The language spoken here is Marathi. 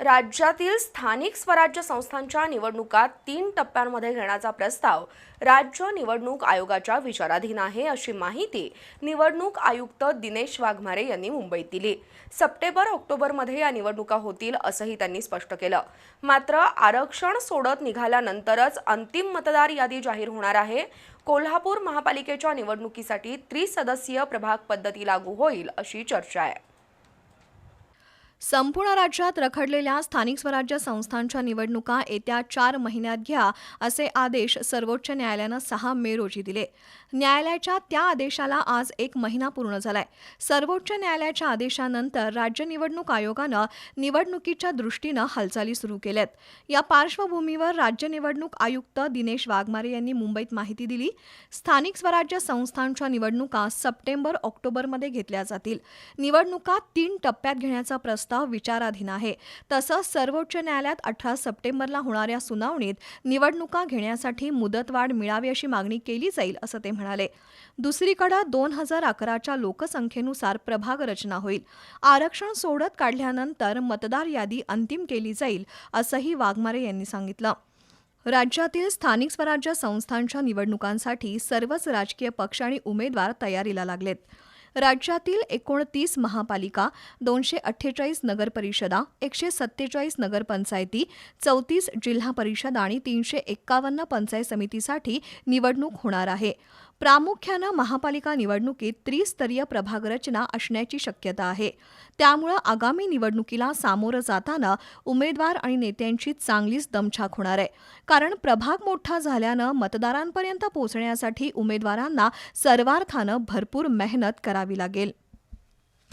राज्यातील स्थानिक स्वराज्य संस्थांच्या निवडणुका तीन टप्प्यांमध्ये घेण्याचा प्रस्ताव राज्य निवडणूक आयोगाच्या विचाराधीन आहे अशी माहिती निवडणूक आयुक्त दिनेश वाघमारे यांनी मुंबईत दिली. सप्टेंबर ऑक्टोबरमध्ये या निवडणुका होतील असंही त्यांनी स्पष्ट केलं. मात्र आरक्षण सोडत निघाल्यानंतरच अंतिम मतदार यादी जाहीर होणार आहे. कोल्हापूर महापालिकेच्या निवडणुकीसाठी त्रिसदस्यीय प्रभाग पद्धती लागू होईल अशी चर्चा आहे. संपूर्ण राज्यात रखडलेल्या स्थानिक स्वराज्य संस्थांच्या निवडणुका येत्या चार महिन्यात घ्या असे आदेश सर्वोच्च न्यायालयानं सहा मे रोजी दिले. न्यायालयाच्या त्या आदेशाला आज एक महिना पूर्ण झालाय. सर्वोच्च न्यायालयाच्या आदेशानंतर राज्य निवडणूक आयोगानं निवडणुकीच्या दृष्टीनं हालचाली सुरू केल्यात. या पार्श्वभूमीवर राज्य निवडणूक आयुक्त दिनेश वाघमारे यांनी मुंबईत माहिती दिली. स्थानिक स्वराज्य संस्थांच्या निवडणुका सप्टेंबर ऑक्टोबरमध्ये घेतल्या जातील. निवडणुका तीन टप्प्यात घेण्याचा प्रस्ताव विचाराधीन आहे. तसंच सर्वोच्च न्यायालयात अठरा सप्टेंबरला होणाऱ्या सुनावणीत निवडणुका घेण्यासाठी मुदतवाढ मिळावी अशी मागणी केली जाईल असं ते म्हणाले. दुसरीकडे दोन हजार अकराच्या लोकसंख्येनुसार प्रभाग रचना होईल. आरक्षण सोडत काढल्यानंतर मतदार यादी अंतिम केली जाईल असंही वाघमारे यांनी सांगितलं. राज्यातील स्थानिक स्वराज्य संस्थांच्या निवडणुकांसाठी सर्वच राजकीय पक्ष आणि उमेदवार तयारीला लागलेत. राज्यातील एकोणतीस महापालिका दोनशे अठ्ठेचाळीस नगरपरिषदा एकशे सत्तेचाळीस नगरपंचायती चौतीस जिल्हा परिषद आणि तीनशे एक्कावन्न पंचायत समितीसाठी निवडणूक होणार आहे. प्रामुख्यानं महापालिका निवडणुकीत त्रिस्तरीय प्रभाग रचना असण्याची शक्यता आहे. त्यामुळं आगामी निवडणुकीला सामोरं जाताना उमेदवार आणि नेत्यांची चांगलीच दमछाक होणार आहे. कारण प्रभाग मोठा झाल्यानं मतदारांपर्यंत पोहोचण्यासाठी उमेदवारांना सर्वार्थानं भरपूर मेहनत करावी लागेल.